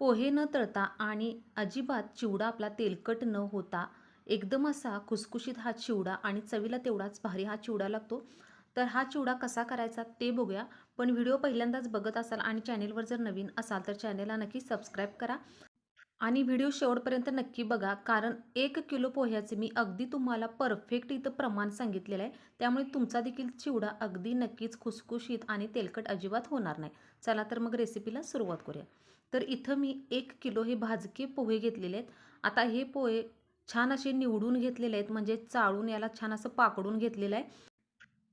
पोहे न तळता आणि अजिबात चिवडा आपला तेलकट न होता एकदम असा खुसखुशीत हा चिवडा आणि चवीला तेवढाच भारी हा चिवडा लागतो. तर हा चिवडा कसा करायचा ते बघूया. पण व्हिडिओ पहिल्यांदाच बघत असाल आणि चॅनेलवर जर नवीन असाल तर चॅनेलला नक्की सबस्क्राईब करा. आणि व्हिडिओ शेवटपर्यंत नक्की बघा कारण एक किलो पोह्याचे मी अगदी तुम्हाला परफेक्ट इथं प्रमाण सांगितलेलं आहे. त्यामुळे तुमचा देखील चिवडा अगदी नक्कीच खुसखुशीत आणि तेलकट अजिबात होणार नाही. चला तर मग रेसिपीला सुरुवात करूया. तर इथं मी एक किलो हे भाजके पोहे घेतलेले आहेत. आता हे पोहे छान असे निवडून घेतलेले आहेत म्हणजे चाळून याला छान असं पाकडून घेतलेलं आहे.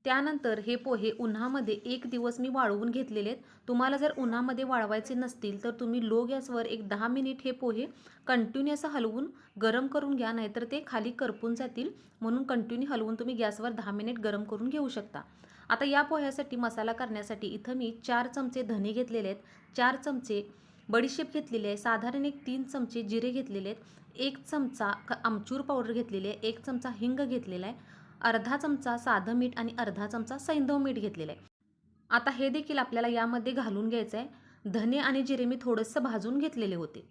त्यानंतर हे पोहे उन्हामध्ये एक दिवस मी वाळवून घेतलेले आहेत. तुम्हाला जर उन्हामध्ये वाळवायचे नसतील तर तुम्ही लो गॅसवर एक दहा मिनिट हे पोहे कंटिन्यू असं हलवून गरम करून घ्या नाहीतर ते खाली करपून जातील. म्हणून कंटिन्यू हलवून तुम्ही गॅसवर दहा मिनिट गरम करून घेऊ शकता. आता या पोह्यासाठी मसाला करण्यासाठी इथं मी चार चमचे धने घेतलेले आहेत. चार चमचे बडीशेप घेतलेली आहे साधारण एक तीन चमचे जिरे घेतलेले आहेत एक चमचा क आमचूर पावडर घेतलेली आहे एक चमचा हिंग घेतलेला आहे अर्धा चमचा साधं मीठ आणि अर्धा चमचा सैंधव मीठ घेतलेलं आहे. आता हे देखील आपल्याला यामध्ये घालून घ्यायचं आहे. धने आणि जिरे मी थोडंसं भाजून घेतलेले होते.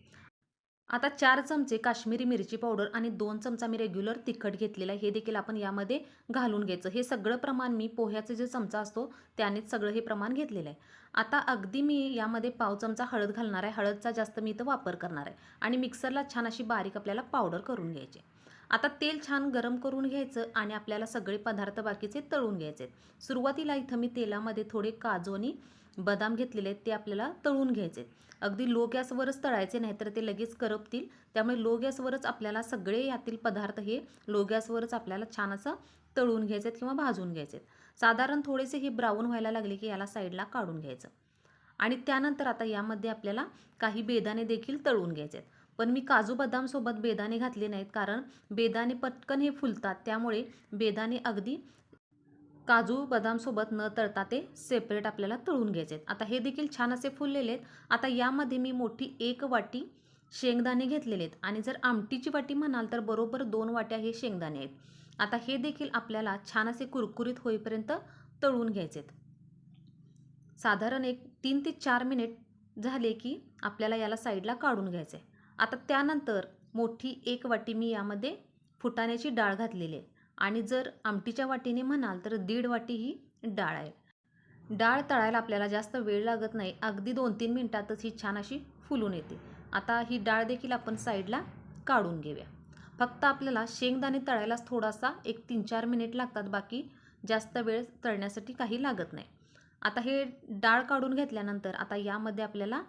आता चार चमचे काश्मीरी मिरची पावडर आणि दोन चमचा मी रेग्युलर तिखट घेतलेला आहे. हे देखील आपण यामध्ये घालून घ्यायचं. हे सगळं प्रमाण मी पोह्याचं जे चमचा असतो त्यानेच सगळं हे प्रमाण घेतलेलं आहे. आता अगदी मी यामध्ये पाव चमचा हळद घालणार आहे. हळदचा जास्त मी इथं वापर करणार आहे. आणि मिक्सरला छान अशी बारीक आपल्याला पावडर करून घ्यायची. आता तेल छान गरम करून घ्यायचं आणि आपल्याला सगळे पदार्थ बाकीचे तळून घ्यायचे आहेत. सुरुवातीला इथं मी तेलामध्ये थोडे काजू आणि बदाम घेतलेले आहेत ते आपल्याला तळून घ्यायचे अगदी लो गॅसवरच तळायचे नाही तर ते लगेच करपतील. त्यामुळे लो गॅसवरच आपल्याला सगळे यातील पदार्थ हे लो गॅसवरच आपल्याला छान असं तळून घ्यायचे आहेत किंवा भाजून घ्यायचे साधारण थोडेसे हे ब्राऊन व्हायला लागले की याला साईडला काढून घ्यायचं. आणि त्यानंतर आता यामध्ये आपल्याला काही बेदाणे देखील तळून घ्यायचे आहेत. पण मी काजू बदामसोबत बेदाणे घातले नाहीत कारण बेदाणे पटकन हे फुलतात. त्यामुळे बेदाणे अगदी काजू बदामसोबत न तळता ते सेपरेट आपल्याला तळून घ्यायचे आहेत आता हे देखील छान असे फुललेले आहेत. आता यामध्ये मी मोठी एक वाटी शेंगदाणे घेतलेले आहेत. आणि जर आमटीची वाटी म्हणाल तर बरोबर दोन वाट्या हे शेंगदाणे आहेत. आता हे देखील आपल्याला छान असे कुरकुरीत होईपर्यंत तळून घ्यायचे आहेत साधारण एक तीन ते चार मिनिट झाले की आपल्याला याला साईडला काढून घ्यायचं आहे आता त्यानंतर मोठी एक वाटी मी यामध्ये फुटाण्याची डाळ घातलेली आहे. आणि जर आमटीच्या वाटीने म्हणाल तर दीड वाटी ही डाळ आहे. डाळ तळायला आपल्याला जास्त वेळ लागत नाही. अगदी दोन तीन मिनटातच ही छान अशी फुलून येते. आता ही डाळ देखील आपण साईडला काढून घेऊया. फक्त आपल्याला शेंगदाणे तळायलाच थोडासा एक तीन चार मिनिट लागतात. बाकी जास्त वेळ तळण्यासाठी काही लागत नाही. आता हे डाळ काढून घेतल्यानंतर आता यामध्ये आपल्याला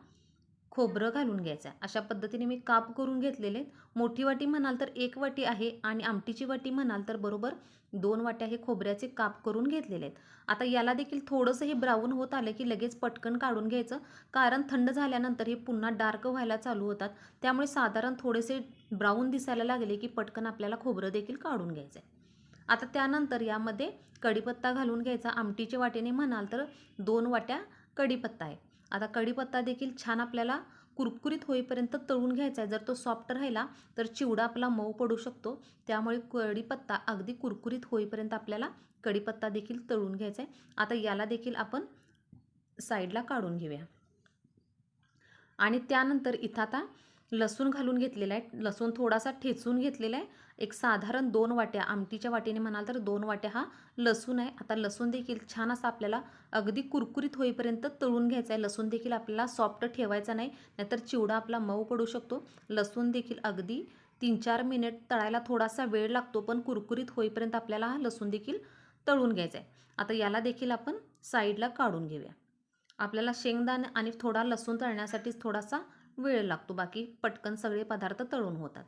खोबरं घालून घ्यायचं आहे. अशा पद्धतीने मी काप करून घेतलेले मोठी वाटी म्हणाल तर एक वाटी आहे आणि आमटीची वाटी म्हणाल तर बरोबर दोन वाट्या हे खोबऱ्याचे काप करून घेतलेले आहेत. आता याला देखील थोडंसं हे ब्राऊन होत आलं की लगेच पटकन काढून घ्यायचं. कारण थंड झाल्यानंतर हे पुन्हा डार्क व्हायला चालू होतात. त्यामुळे साधारण थोडेसे ब्राऊन दिसायला लागले की पटकन आपल्याला खोबरं देखील काढून घ्यायचं आहे आता त्यानंतर यामध्ये कढीपत्ता घालून घ्यायचा. आमटीच्या वाटीने म्हणाल तर दोन वाट्या कढीपत्ता आहे. आता कढीपत्ता देखील छान आपल्याला कुरकुरीत होईपर्यंत तळून घ्यायचा आहे. जर तो सॉफ्ट राहिला तर चिवडा आपला मऊ पडू शकतो. त्यामुळे कढीपत्ता अगदी कुरकुरीत होईपर्यंत आपल्याला कढीपत्ता देखील तळून घ्यायचा आहे. आता याला देखील आपण साईडला काढून घेऊया. आणि त्यानंतर इथं आता लसूण घालून घेतलेला आहे. लसूण थोडासा ठेचून घेतलेला आहे. एक साधारण दोन वाट्या आमटीच्या वाटीने म्हणाल तर दोन वाट्या हा लसूण आहे. आता लसूण देखील छान असा आपल्याला अगदी कुरकुरीत होईपर्यंत तळून घ्यायचा आहे. लसूण देखील आपल्याला सॉफ्ट ठेवायचा नाही नाहीतर चिवडा आपला मऊ पडू शकतो. लसूण देखील अगदी तीन चार मिनिट तळायला थोडासा वेळ लागतो पण कुरकुरीत होईपर्यंत आपल्याला हा लसूण देखील तळून घ्यायचा आहे. आता याला देखील आपण साईडला काढून घेऊया. आपल्याला शेंगदाणे आणि थोडा लसूण तळण्यासाठीच थोडासा वेळ लागतो बाकी. पटकन सगळे पदार्थ तळून होतात.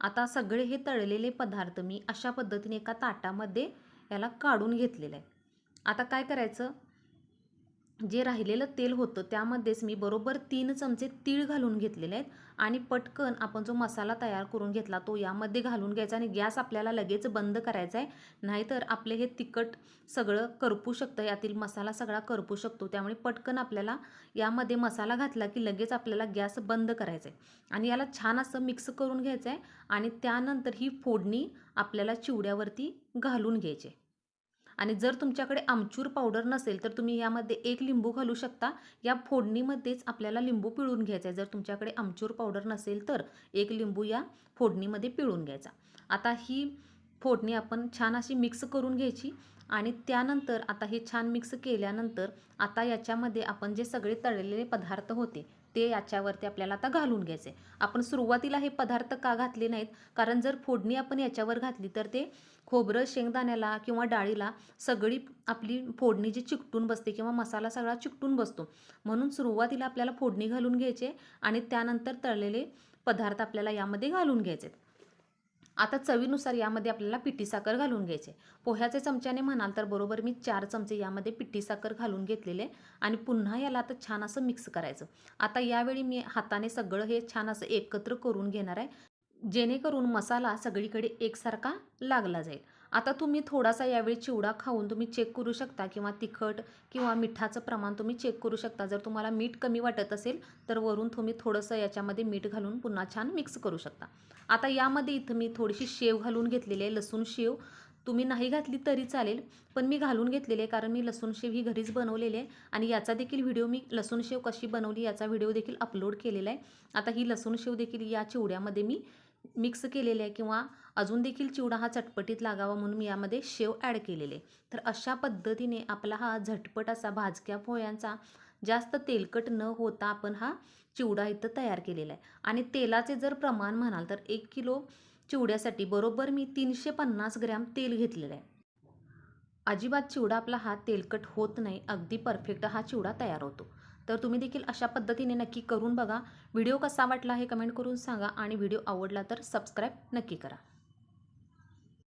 आता सगळे हे तळलेले पदार्थ मी अशा पद्धतीने एका ताटामध्ये याला काढून घेतलेलं आहे आता काय करायचं? जे राहिलेलं तेल होतं त्यामध्येच मी बरोबर तीन चमचे तीळ घालून घेतलेले आहेत. आणि पटकन आपण जो मसाला तयार करून घेतला तो यामध्ये घालून घ्यायचा आणि गॅस आपल्याला लगेच बंद करायचा आहे. नाहीतर आपले हे तिखट सगळं करपू शकतं यातील मसाला सगळा करपू शकतो. त्यामुळे पटकन आपल्याला यामध्ये मसाला घातला की लगेच आपल्याला गॅस बंद करायचा आहे. आणि याला छान असं मिक्स करून घ्यायचं आहे आणि त्यानंतर ही फोडणी आपल्याला चिवड्यावरती घालून घ्यायची आणि जर तुमच्याकडे आमचूर पावडर नसेल तर तुम्ही यामध्ये एक लिंबू घालू शकता. या फोडणीमध्येच आपल्याला लिंबू पिळून घ्यायचा आहे. जर तुमच्याकडे आमचूर पावडर नसेल तर एक लिंबू या फोडणीमध्ये पिळून घ्यायचा. आता ही फोडणी आपण छान अशी मिक्स करून घ्यायची आणि त्यानंतर आता हे छान मिक्स केल्यानंतर आता याच्यामध्ये आपण जे सगळे तळलेले पदार्थ होते ते याच्यावरती आपल्याला आता घालून घ्यायचे आपण सुरुवातीला हे पदार्थ का घातले नाहीत? कारण जर फोडणी आपण याच्यावर घातली तर ते खोबरं शेंगदाण्याला किंवा डाळीला सगळी आपली फोडणी जी चिकटून बसते किंवा मसाला सगळा चिकटून बसतो. म्हणून सुरुवातीला आपल्याला फोडणी घालून घ्यायचे आणि त्यानंतर तळलेले पदार्थ आपल्याला यामध्ये घालून घ्यायचे आता चवीनुसार यामध्ये आपल्याला पिठी साखर घालून घ्यायचे पोह्याचे चमच्याने म्हणाल तर बरोबर मी चार चमचे यामध्ये पिठी साखर घालून घेतलेले आणि पुन्हा याला आता छान असं मिक्स करायचं आता यावेळी मी हाताने सगळं हे छान असं एकत्र करून घेणार आहे. जेणेकरून मसाला सगळीकडे एकसारखा लागला जाईल. आता तुम्ही थोडासा यावेळी चिवडा खाऊन तुम्ही चेक करू शकता किंवा तिखट किंवा मिठाचं प्रमाण तुम्ही चेक करू शकता. जर तुम्हाला मीठ कमी वाटत असेल तर वरून तुम्ही थोडंसं याच्यामध्ये मीठ घालून पुन्हा छान मिक्स करू शकता. आता यामध्ये इथं मी थोडीशी शेव घालून घेतलेली आहे लसूण शेव. तुम्ही नाही घातली तरी चालेल पण मी घालून घेतलेले आहे कारण मी लसूण शेव ही घरीच बनवलेली आहे आणि याचा देखील व्हिडिओ मी लसूण शेव कशी बनवली याचा व्हिडिओ देखील अपलोड केलेला आहे. आता ही लसूण शेव देखील या चिवड्यामध्ये मी मिक्स केलेले आहे किंवा अजून देखील चिवडा हा चटपटीत लागावा म्हणून मी यामध्ये शेव ॲड केलेले तर अशा पद्धतीने आपला हा झटपट असा भाजक्या पोह्यांचा जास्त तेलकट न होता आपण हा चिवडा इथं तयार केलेला आहे. आणि तेलाचे जर प्रमाण म्हणाल तर एक किलो चिवड्यासाठी बरोबर मी तीनशे पन्नास ग्रॅम तेल घेतलेलं आहे. अजिबात चिवडा आपला हा तेलकट होत नाही. अगदी परफेक्ट हा चिवडा तयार होतो. तर तुम्ही देखील अशा पद्धतीने नक्की करून बघा. व्हिडिओ कसा वाटला हे कमेंट करून सांगा आणि व्हिडिओ आवडला तर सबस्क्राईब नक्की करा.